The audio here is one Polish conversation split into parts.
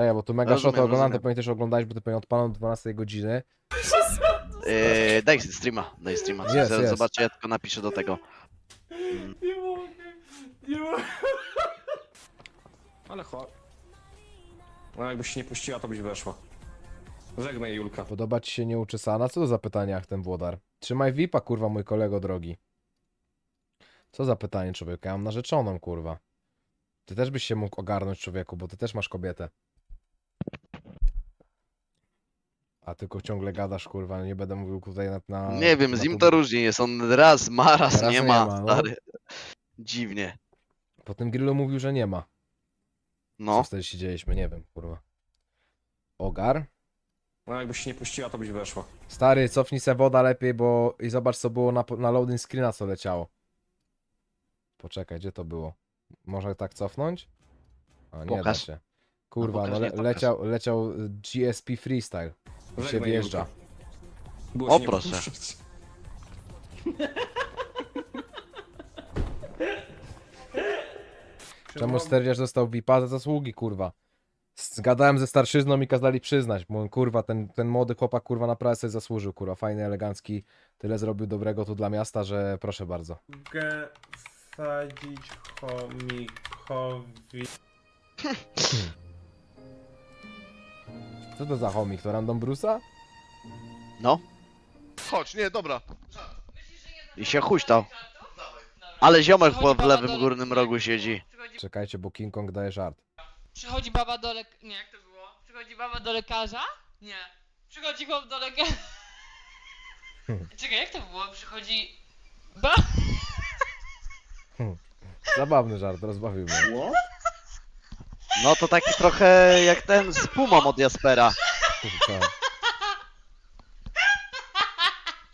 Ja, bo tu mega Rozumiem, shot oglądam, to rozumiem. pewnie też oglądać, bo to pewnie odpalam do 12 godziny. Yy, daj streama, daj streama. Jest, Z- jest. Zobaczcie, ja tylko napiszę do tego. Nie mogę, nie mogę. Ale cho... No jakbyś się nie puściła, to byś weszła. Żegnaj Julka. Podoba ci się nieuczesana? Co to za pytanie, jak ten włodar? Trzymaj VIPa, kurwa, mój kolego drogi. Co za pytanie, człowieku? Ja mam narzeczoną, kurwa. Ty też byś się mógł ogarnąć, człowieku, bo ty też masz kobietę. A tylko ciągle gadasz, kurwa, nie będę mówił tutaj na... na Nie wiem, na z nim to różnie jest. On raz ma, raz, Raz nie nie ma, ma, no. stary. Dziwnie. Po tym grillu mówił, że nie ma. Co No. wtedy się dziejeśmy, nie wiem, kurwa. Ogar? No jakbyś się nie puściła, to byś weszła. Stary, cofnij se woda lepiej, bo i zobacz co było na, na loading screena, co leciało. Poczekaj, gdzie to było? Może tak cofnąć? A nie da Pokaż. się. Kurwa, pokaż, no, nie le, pokaż. leciał, leciał GSP Freestyle. Się Żegnaj wjeżdża. Julka. Było O, się nie proszę. puszczać. Czemu Sterdziarz dostał VIPa za zasługi, kurwa? Zgadałem ze starszyzną i kazali przyznać. Mówię, kurwa, ten, ten młody chłopak, kurwa, naprawdę sobie zasłużył, kurwa. Fajny, elegancki. Tyle zrobił dobrego tu dla miasta, że proszę bardzo. Mogę wsadzić chomikowi. Co to za chomik? To Random Brusa? No. Chodź, nie, dobra. I się huśtał. Ale ziomek po, w lewym górnym rogu siedzi. Przychodzi, Czekajcie, bo King Kong daje żart. przychodzi baba do lek... Nie, jak to było? Przychodzi baba do lekarza? Nie. Przychodzi chłop do lekarza... Czekaj, jak to było? Przychodzi... Ba... Zabawny żart, rozbawił mnie. No to taki trochę jak ten z Pumą od Jaspera. Kurwa.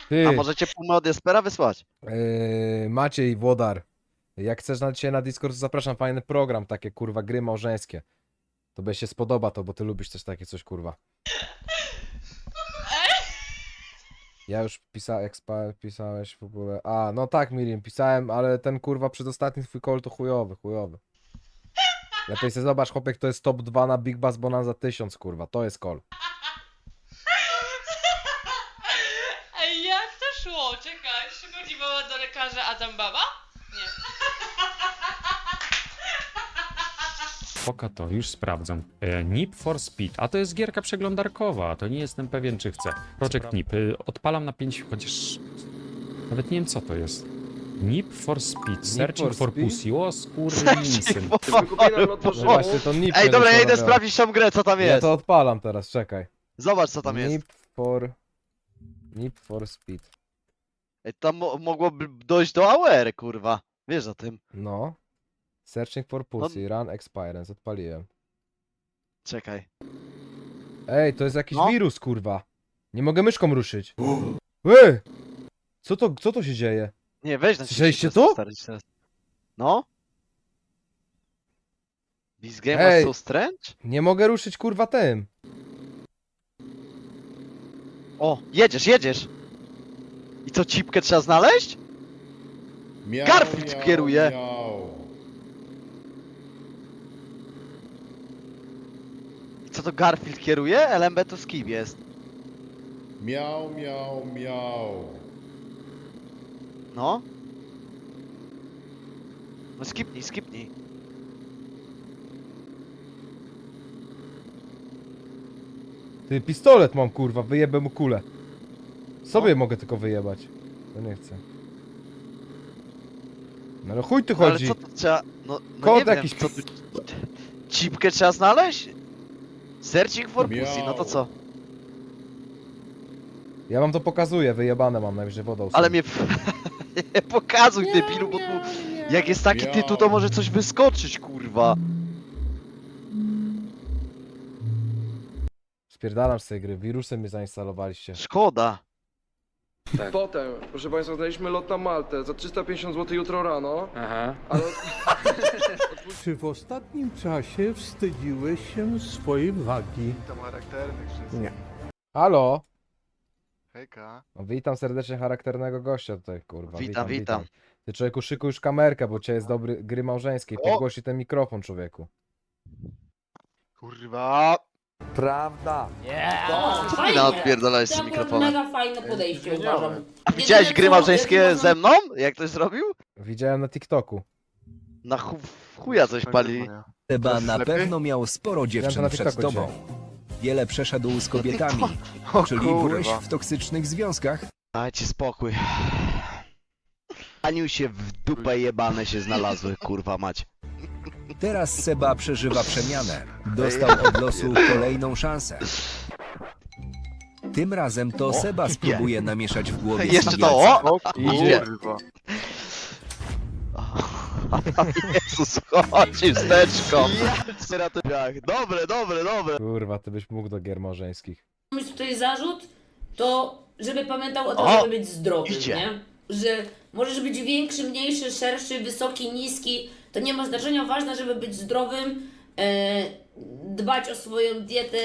Ty, A możecie Pumę od Jaspera wysłać? yy, Maciej Włodar. Jak chcesz na dzisiaj na Discord, to zapraszam. Fajny program, takie kurwa gry małżeńskie. To by się spodoba to, bo ty lubisz też takie coś kurwa. Ja już pisałem, jak spa- pisałeś w ogóle. A, no tak, Miriam, pisałem, ale ten kurwa przedostatni twój call to chujowy, chujowy. Lepiej sobie zobacz, chłopiek, to jest top 2 na Big Bass Bonanza 1000, kurwa, to jest call. Ej, jak to szło? Czekaj, przychodzi baba do lekarza, a tam baba? Nie. Poka to, już sprawdzam. E, Nip for Speed, a to jest gierka przeglądarkowa, to nie jestem pewien czy chcę. Project Nip, e, odpalam na 5, chociaż nawet nie wiem co to jest. Nip for Speed, Searching for for? Pussy, o skurwysyn. No właśnie, to NIP Ej, dobra, ja idę sprawdzić tą grę, co tam Ja jest. to odpalam teraz, czekaj. Zobacz, co tam jest. Nip for... Nip for Speed. Ej, tam mo mogłoby dojść do AWR, kurwa. Wiesz o tym. No. Searching for Pussy, Run Expirance, odpaliłem. Czekaj. Ej, to jest jakiś No. wirus, kurwa. Nie mogę myszką ruszyć. Ej! Co to, co to się dzieje? Nie, weź na Słyszeliście to? No? This game Ej. was so strange? Nie mogę ruszyć, kurwa, tym. O, jedziesz, jedziesz! I co, cipkę trzeba znaleźć? Miau, Garfield miau, kieruje. Miau. I co to Garfield kieruje? LMB to z kim jest? miau, miau, miau. No? No skipnij, skipnij. Ty, pistolet mam, kurwa, wyjebę mu kulę. Sobie No. mogę tylko wyjebać. To nie chcę. No ale chuj tu No, ale chodzi. co to trzeba... No, no Kod nie wiem, jakiś- co tu... Cipkę trzeba znaleźć? Searching for pussy, no to co? Ja wam to pokazuję, wyjebane mam najwyżej wodą. Ale mnie... nie pokazuj debilu, bo tu... Jak jest taki Miau. tytuł, to może coś wyskoczyć, kurwa. Spierdalam z tej gry, wirusem mnie zainstalowaliście. Szkoda. Potem, proszę Państwa, znaleźliśmy lot na Maltę za 350 zł jutro rano, Aha. ale Czy w ostatnim czasie wstydziłeś się swojej wagi? Nie. Halo? Hejka. No, witam serdecznie charakternego gościa tutaj, kurwa. Witam, witam. Ty człowieku szykuj już kamerkę, bo cię jest dobry gry małżeńskiej. O! Podgłosi ten mikrofon, człowieku. Kurwa. Prawda. Co ty na odpierdalałeś z mikrofonem? mega fajne podejście uważam. A widziałeś gry małżeńskie ze mną? Jak ktoś zrobił? Widziałem na TikToku. Na chu w chuja coś pali. Chyba na pewno miał sporo Widziałem to na TikToku dzisiaj. Wiele przeszedł z kobietami, O kurwa. toksycznych związkach? Dajcie spokój. Aniu się w dupę jebane się znalazły, kurwa mać. Teraz Seba przeżywa przemianę. Dostał od losu kolejną szansę. Tym razem to Seba spróbuje namieszać w głowie Jeszcze to, Smigielca. O Idzie. kurwa. Jezus, chodź wsteczko. Dobre, dobre, dobre. Kurwa, ty byś mógł do gier małżeńskich. Mieć tutaj zarzut, to żeby pamiętał o tym, O! żeby być zdrowym, Idzie. nie? Że możesz być większy, mniejszy, szerszy, wysoki, niski, to nie ma znaczenia, ważne, żeby być zdrowym, e, dbać o swoją dietę,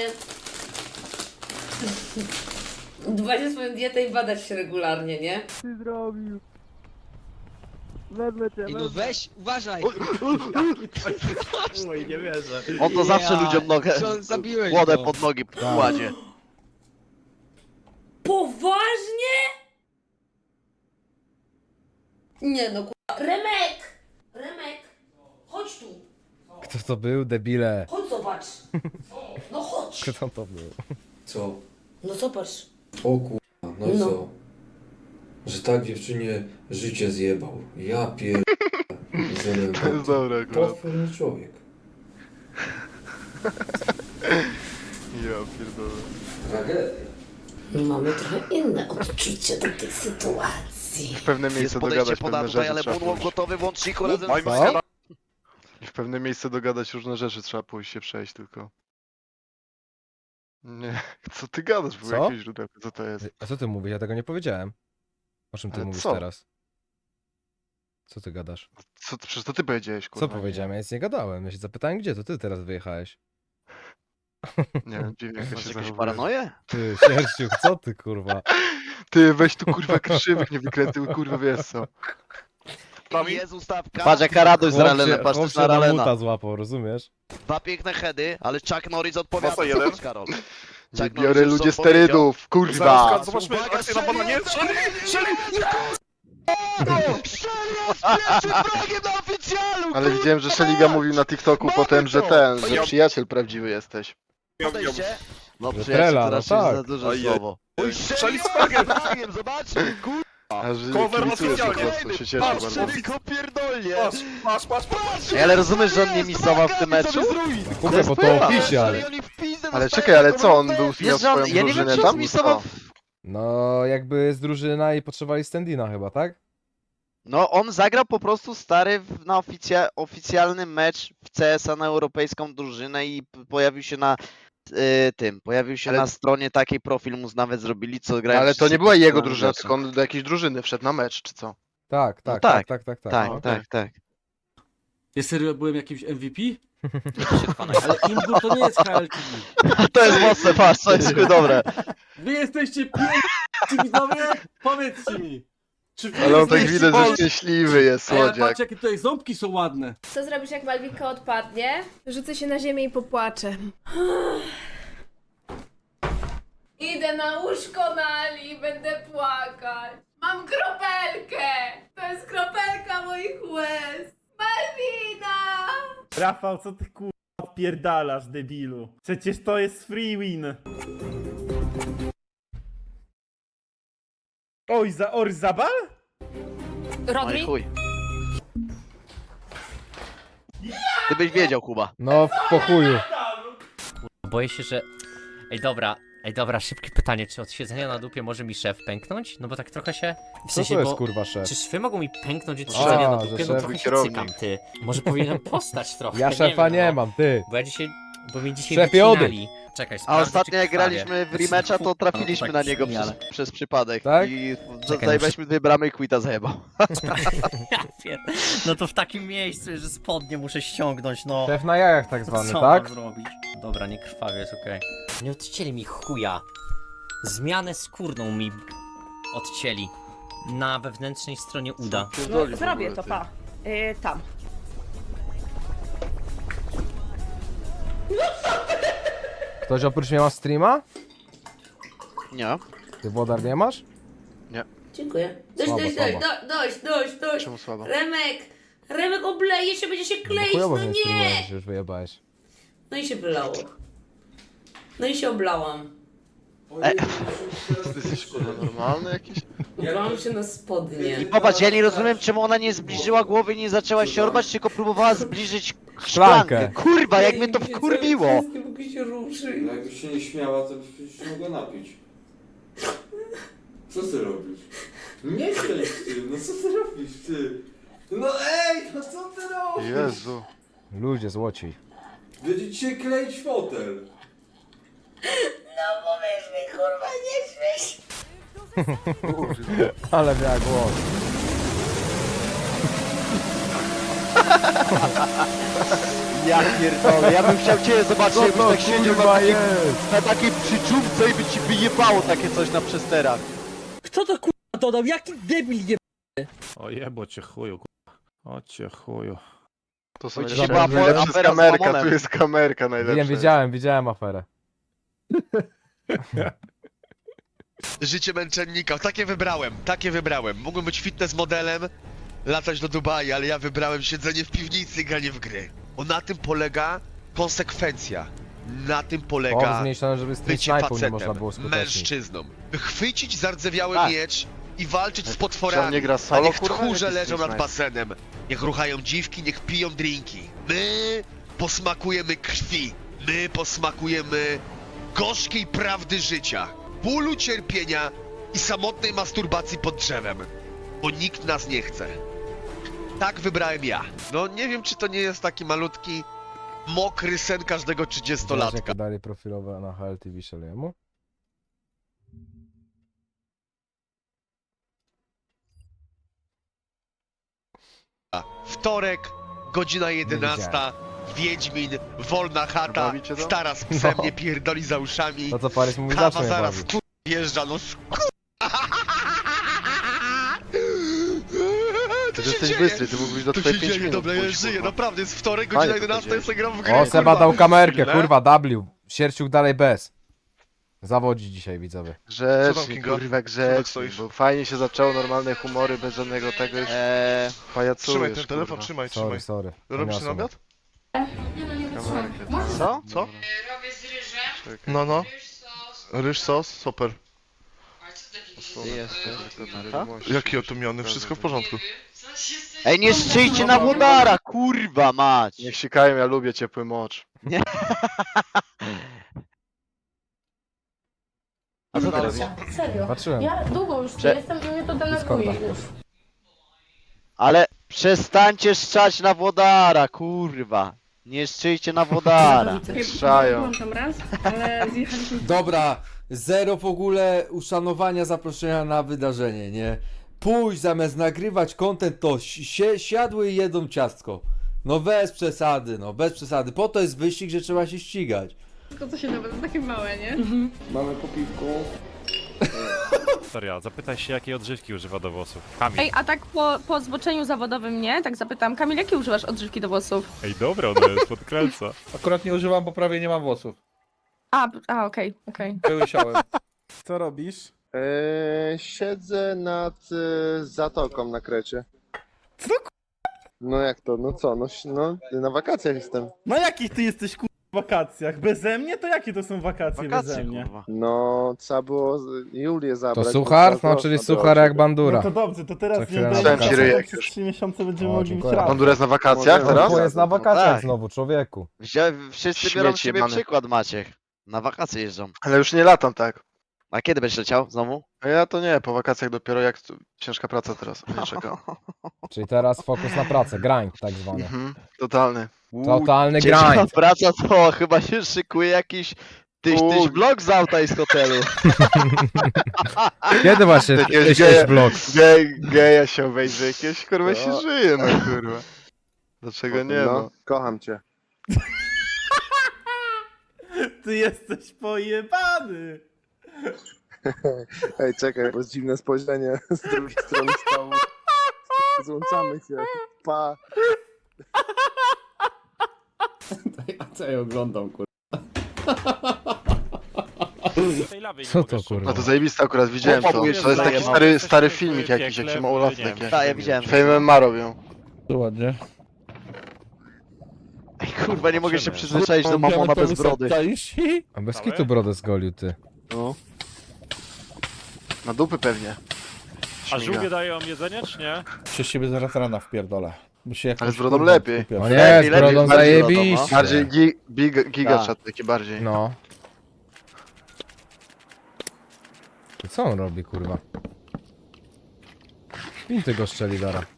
dbać o swoją dietę i badać się regularnie, nie? No weź, uważaj. On to zawsze ludziom nogę, łodę pod nogi kładzie. Poważnie? Nie no, kurwa. Remek! Remek! Chodź tu! Kto to był? Debile. Chodź zobacz! No chodź! Kto to był? Co? No zobacz. O kurwa, no i No. co? Że tak dziewczynie życie zjebał. Ja pier... To jest dobre. Potworny człowiek. Ja pierdolę. Tragedia. Mamy trochę inne odczucie do tej sytuacji. W pewne Jest miejsce podejście dogadać pewne rzeczy ale trzeba podłog pójść. gotowy w łączniku razem z... Co? W pewne miejsce dogadać różne rzeczy trzeba pójść się przejść tylko. Nie, co ty gadasz w ogóle Co? jakieś źródełko, co to jest? A co ty mówisz? Ja tego nie powiedziałem. O czym ty Ale mówisz co? teraz? Co ty gadasz? Co, przecież to ty powiedziałeś, kurwa. Co powiedziałem? Ja nic nie gadałem. Ja się zapytałem, gdzie to ty teraz wyjechałeś. Nie, nie dziwnie jak to Masz się jakieś zachowuje. paranoje? Ty, Sierściuch, co ty kurwa? Ty, weź tu kurwa krzywych nie wykręty, kurwa wiesz co. Jest ustawka. Patrz jaka radość z Ralenem, patrz chłop też się na na Ralena. muta złapał, rozumiesz? Dwa piękne heady, ale Chuck Norris odpowiada. Co, jeden? Karol. Nie Chuck biorę Norris ludzie odpowiedział. sterydów, kurwa! Zobaczmy, na oficjalu! Ale widziałem, że Szeliga mówił na TikToku Mamy potem, że to! ten, że przyjaciel prawdziwy jesteś. No Że przyjaciel trela, to no raczej tak. za duże słowo. Z frogiem, zobaczcie, kur... Cover oficjalnie. prostu, się cieszę Patrz, bardzo. Pierdolnie. Patrz, patrz, patrz. Ej, ale rozumiesz, że on nie misował w tym meczu? Kupię, bo to pizdę Ale czekaj, ale co, on był miał że on- swoją Ja nie wiem, drużynę czy on tam? zmisował... Co? No, jakby jest drużyna i potrzebowali standina chyba, tak? No, on zagrał po prostu stary w, na oficja, oficjalny mecz w CS-a na europejską drużynę i p- pojawił się na y, tym, pojawił się Ale- na stronie takiej profil mu nawet zrobili, co grają Ale to wszyscy nie była jego profesjonalni drużyna, gracze. tylko on do jakiejś drużyny wszedł na mecz, czy co? Tak, No tak, tak. tak, tak, tak, tak. Tak, okej. tak, tak. Ja serio byłem jakimś MVP? Ale Imbu to nie jest HLTV. To jest mocne, patrz, to jest chuj dobre. Wy jesteście pierwsi widzowie? Powiedzcie mi. Czy wy Ale on tak jesteście widać, że szczęśliwy jest, ale słodziak. patrz jakie tutaj ząbki są ładne. Co zrobisz, jak Malwinka odpadnie? Rzucę się na ziemię i popłaczę. Idę na łóżko na Ali i będę płakać. Mam kropelkę! To jest kropelka moich łez! Malwina! Rafał, co ty kurwa odpierdalasz, debilu? Przecież to jest free win. Oj, za Orzabal? No i Rodri? chuj. Ty byś wiedział, Kuba. No, po chuju. Boję się, że... Ej, dobra, ej, dobra, szybkie pytanie, czy od siedzenia na dupie może mi szef pęknąć? No bo tak trochę się... W Co sensie, to jest bo... kurwa szef? Czy szwy mogą mi pęknąć od A, siedzenia na że dupie? No szef trochę się kierownik. cykam, ty. Może powinienem postać trochę, Ja szefa wiem, nie no. mam, ty. Bo ja dzisiaj... Bo mi dzisiaj Szefie, odejdź. wycinali. Czekaj, A sprawdzę, ostatnio czy jak krwawie. graliśmy w rematcha, to trafiliśmy tak na niego przez, ale- przez przypadek. Tak? I Czekaj, zajebaliśmy dwie bramy i quita zajebał. Ja pier... No to w takim miejscu, że spodnie muszę ściągnąć, no. Szef na jajach tak zwany, Co tak? mam zrobić? Dobra, nie krwawie, jest okej. Nie odcięli mi chuja. Zmianę skórną mi odcięli. Na wewnętrznej stronie uda. No, zrobię to, pa. Yy, tam. Ktoś oprócz mnie ma streama? Nie. Ty Włodar nie masz? Dziękuję. Dość, Słabo, dość, słabo. dość, do- dość, dość, dość. Czemu słabo? Remek, Remek obleje się, będzie się No kleić, no nie nie! streamujesz, już wyjebałeś. No i się wylało. No i się oblałam. Ty jesteś kurwa normalny jakiś? Oblałam się na spodnie. I popatrz, ja nie rozumiem czemu ona nie zbliżyła głowy i nie zaczęła siorbać, tylko próbowała zbliżyć Szklankę. Kurwa, jak mnie to wkurwiło! Nie mogę się ruszyć. Jakbyś się nie śmiała, to byś przecież mogła napić. Co ty robisz? Nie kręć ty, no co ty robisz ty? No ej, no co ty robisz? Jezu. Ludzie złoci. Będzie ci się kleić fotel. Kurwa, nie śmiej się. Ale miała głos. Ja pierdolę, ja bym chciał cię zobaczyć, Co jakbyś to tak siedział na kurwa takiej, jest? na takiej przyczółce i by ci wyjebało takie coś na przesterach. Kto to kurwa dodał? Jaki debil je... O jebo cię chuju, O cię chuju. To są jeszcze była afera- najlepsza afera z kamerka, Mamonem. tu jest kamerka najlepsza. Wiem, widziałem, widziałem aferę. Życie męczennika, takie wybrałem, takie wybrałem. Mógłbym być fitness modelem, latać do Dubai, ale ja wybrałem siedzenie w piwnicy i granie w gry. Bo na tym polega konsekwencja. Na tym polega zmniejszone, żeby z tym bycie snajpą nie można facetem, było skutecznie. mężczyzną. By chwycić zardzewiały Tak. miecz i walczyć z Czy on potworami. nie gra A solo, niech kurwa? tchórze Jaki leżą nad basenem. Niech ruchają dziwki, niech piją drinki. My posmakujemy krwi. My posmakujemy gorzkiej prawdy życia. Bólu, cierpienia i samotnej masturbacji pod drzewem. Bo nikt nas nie chce. Tak wybrałem ja. No nie wiem, czy to nie jest taki malutki, mokry sen każdego Widziałeś, 30-latka. jakie dali profilowe na HLTV Szeliemu? Wtorek, godzina 11. Wiedźmin, wolna chata, Bawicie to? stara z psem No. nie pierdoli za uszami. To co Paryż mówi Kawa zawsze mnie zaraz bawi. kur... wjeżdża, no kur... Co Ty się jesteś dzieje? bystry, ty mógłbyś do To twojej się 5 dzieje, minut dobra, ja pójść, żyję, kurwa. naprawdę, jest wtorek, Fajnie godzina to 11, dzieje. ja sobie gram w grę, O, Seba kurwa. dał kamerkę, kurwa, W. Sierciuk dalej bez. Zawodzi dzisiaj, widzowie. Kinga? kurwa, tak stoisz? bo fajnie się zaczęło, normalne humory, bez żadnego tego już Eee, pajacujesz, kurwa. trzymaj, Sorry, sorry. Poniosło mnie. Kamerkę, Co? Co? Robię z ryżem. No, no. Ryż, sos. Ryż sos, super. Ale co taki ty jesteś? Jaki otumiony, wszystko w porządku. Ej, nie strzyjcie na Włodara, kurwa mać! Niech sikają, ja lubię ciepły mocz. A co teraz? Serio. Patrzyłem. Ja długo już tu Prze- jestem i mnie to Discorda. denerwuje już. Ale przestańcie szczać na Włodara, kurwa! Nie strzyjcie na raz, ale zjechaliśmy Dobra, zero w ogóle uszanowania zaproszenia na wydarzenie, nie? Pójść zamiast nagrywać content to si siadły i jedzą ciastko. No bez przesady, no bez przesady. Po to jest wyścig, że trzeba się ścigać. tylko co się nawet takie małe, nie? Mamy po piwku. Seria, zapytaj się jakiej odżywki używa do włosów. Kamil. Ej, a tak po, po zboczeniu zawodowym, nie? Tak zapytam, Kamil, jakie używasz odżywki do włosów? Ej, dobra, ona jest podkręca. Akurat nie używam, bo prawie nie mam włosów. A, a okej, okej. Wyłysiałem. Co robisz? Eee, siedzę nad e, zatoką na Krecie. Co No jak to, no co, no, no na wakacjach jestem. Na jakich ty jesteś ku... wakacjach? Beze mnie? To jakie to są wakacje, beze Wakacje, mnie? kurwa. No, trzeba było z- Julię To zabrać. suchar? bo No, czyli suchar jak od bandura. No to dobrze, to teraz Co nie chwilę będę na wakacje. wakacje, Ryjek przez już. 3 miesiące będziemy O, mogli mieć dziękuję. razem. Bandura jest na wakacjach Może- teraz? To jest na wakacjach Tak. znowu, człowieku. Wziąłem, wszyscy biorą z Śmieci siebie jebane. przykład, Maciek. Na wakacje jeżdżą. Ale już nie latam tak. A kiedy będziesz leciał znowu? A ja to nie, po wakacjach dopiero jak tu, ciężka praca teraz. Nie. Czyli teraz fokus na pracę, grind tak zwany. Mhm, totalny. Totalny grind. praca to chyba się szykuje jakiś tyś, tyś vlog z auta i z hotelu. Kiedy właśnie tyś geja- vlog? Gej, geja się obejrzy, jakieś kurwa No. się żyje, no kurwa. Dlaczego nie, no? Kocham cię. Ty jesteś pojebany! Ej, czekaj, bo jest dziwne spojrzenie z drugiej strony stołu. Złączamy się. Pa. Co ja oglądam, kurwa? Co to kurwa? No to zajebiste akurat, widziałem to. To jest taki stary, stary filmik jakiś, jak się ma Olaf takie. Tak, ja widziałem. Fame MMA robią. To ładnie. Ej, kurwa, nie mogę się przyzwyczaić do mamona bez brody. A bez kitu brodę zgolił ty. No. Na dupy pewnie. A Śmiga. żółwie dają jedzenie, czy nie? Przez siebie zaraz rana wpierdolę. Bo się Ale z brodą lepiej. O Lepiej, nie, z lepiej, brodą bardziej brodą, zajebiście. Bardziej gi, big, giga Tak. chat taki bardziej. No. Co on robi kurwa? Pinty go dara.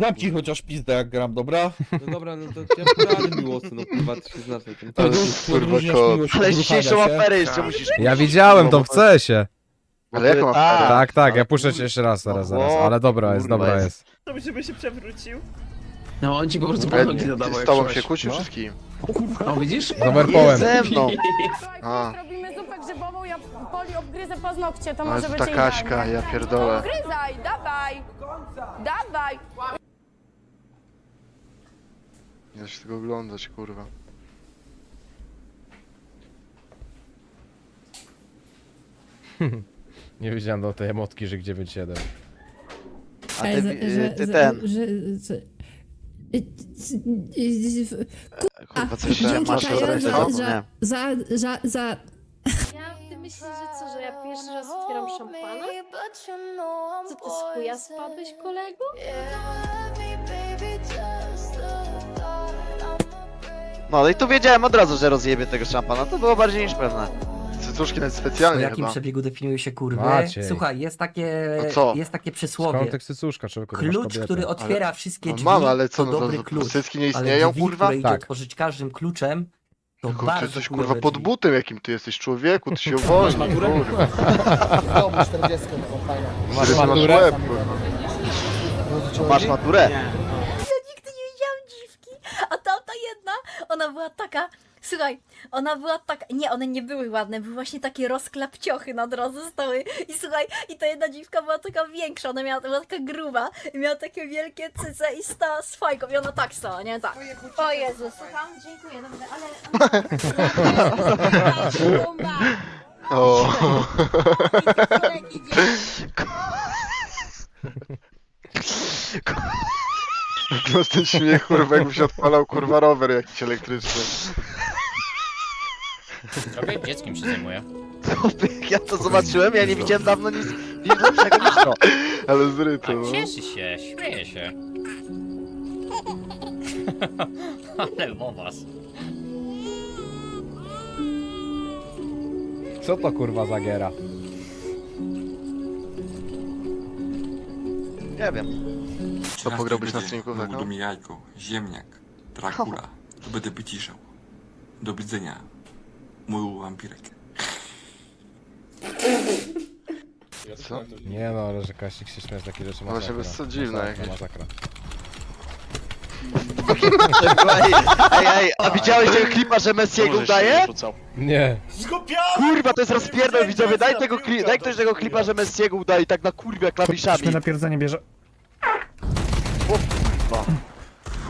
Zamknij chociaż pizdę jak gram, dobra? No dobra, no to ja porady miłosny, no kurwa, ty się znasz na tym. Ale kurwa kot. Ale dzisiejszą aferę jeszcze musisz... Ja widziałem to w CS-ie. Ale jaką Tak. aferę? Tak, tak, ja puszczę cię jeszcze raz, zaraz, zaraz. Ale dobra jest, Kurwa dobra jest. jest. Żeby się przewrócił. No on ci po prostu Ale pod nogi zadawał Z jak tobą szłeś. się kłócił No. wszystkim. No widzisz? Z overpołem. ze mną. A. Robimy zupę grzybową, ja Poli obgryzę paznokcie, to Ale może to być ta Kaśka, danie. ja pierdolę. Obgryzaj, dawaj! Dawaj! Nie da się tego oglądać, kurwa. Nie wiedziałem do tej emotki, że 9-7. A ty, y, ty ten... Kurwa, coś tam masz rozresztę, nie? za, za, za... Ja, ty myślisz, że co, że ja pierwszy raz otwieram szampana? Co ty z chuja spadłeś, kolego? No, no i tu wiedziałem od razu, że rozjebie tego szampana, to było bardziej niż pewne. Cycuszki nawet specjalnie chyba. przebiegu definiuje się kurwy? Maciej. Słuchaj, jest takie, No co? jest takie Skąd tych cycuszka, człowieku, ty masz Klucz, kobietę. który otwiera wszystkie No drzwi, mam, ale co, to no dobry to, klucz. cycki nie Ale istnieją, drzwi, kurwa? które idzie Tak. otworzyć każdym kluczem, to Kurczę, bardzo coś chujowe kurwa pod drzwi. butem jakim ty jesteś człowieku, ty się uwolnij, kurwa. Masz Ty masz maturę? łeb, kurwa. Masz maturę? nigdy ona była taka, słuchaj, ona była taka, nie, one nie były ładne, były właśnie takie rozklapciochy na drodze stały i słuchaj, i ta jedna dziwka była taka większa, ona miała, była taka gruba i miała takie wielkie cyce i stała z fajką i ona tak stała, nie, tak. O Jezus. Słucham, dziękuję, dobrze, ale... Bomba. O. Wygląda ten śmiech, kurwa, jakby się odpalał, kurwa, rower jakiś elektryczny. Trochę dzieckiem się zajmuję. Ja to zobaczyłem, ja nie widziałem dawno nic, nic lepszego niż to. Ale zryto, no. Cieszy się, śmieje się. Ale was. Co to kurwa za giera? Nie wiem. Co pograłbyś na streamku? Budu mi jajko, ziemniak, Dracula. To będę wyciszał. Do widzenia. Mój wampirek. Co? Nie no, ale że Kaścik się śmieje z takich rzeczy No właśnie, masakra. bez co dziwne Masakra, jakieś. Masakra. Ej, ej, a widziałeś tego klipa, że Messiego udaje? Nie. Kurwa, to jest rozpierdol, widzowie, daj tego kli daj ktoś tego klipa, że Messiego udaje tak na kurwia klawiszami. napierdzenie bierze.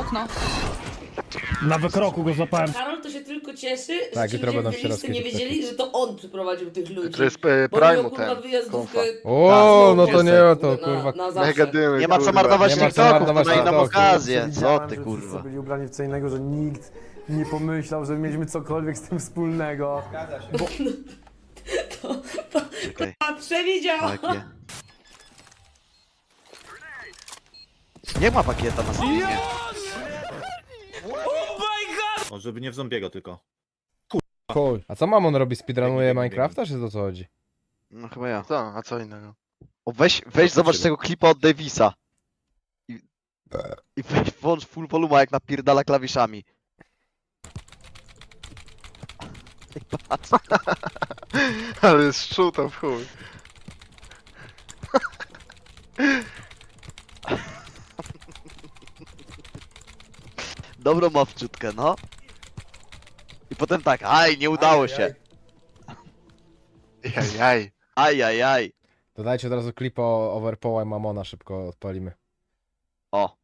Okno. Na wykroku go złapałem. Karol to się tylko cieszy, Tak, ci jutro ludzie będą w się nie wiedzieli, że to on przyprowadził tych ludzi. To jest e, Bo miał, Prime'u kurwa, ten, wyjazdówkę. O, no to nie, to na, kurwa. na zawsze. Mega dymy, Nie ma co kurwa. marnować Nie ma co TikToków, to marnować na inną TikToków. okazję, co ty kurwa. byli ubrani w co innego, że nikt nie pomyślał, że mieliśmy cokolwiek z tym wspólnego. Czekaj, A przewidział! takie. Nie ma pakieta na streamie. O, żeby nie w zombiego tylko. Chuj. A co Mamon robi? Speedrunuje Minecrafta, czy to co chodzi? No chyba ja. Co? A co innego? O, weź, weź zobacz tego klipa od Davisa. I, i weź włącz full volume jak napierdala klawiszami. I patrz. Ale jest szczuta w chuj. Dobrą ma wczutkę, no. I potem tak, aj, nie udało się. Jaj, jaj. Aj, aj, aj. To dajcie od razu klip o Overpoła i Mamona szybko odpalimy. O.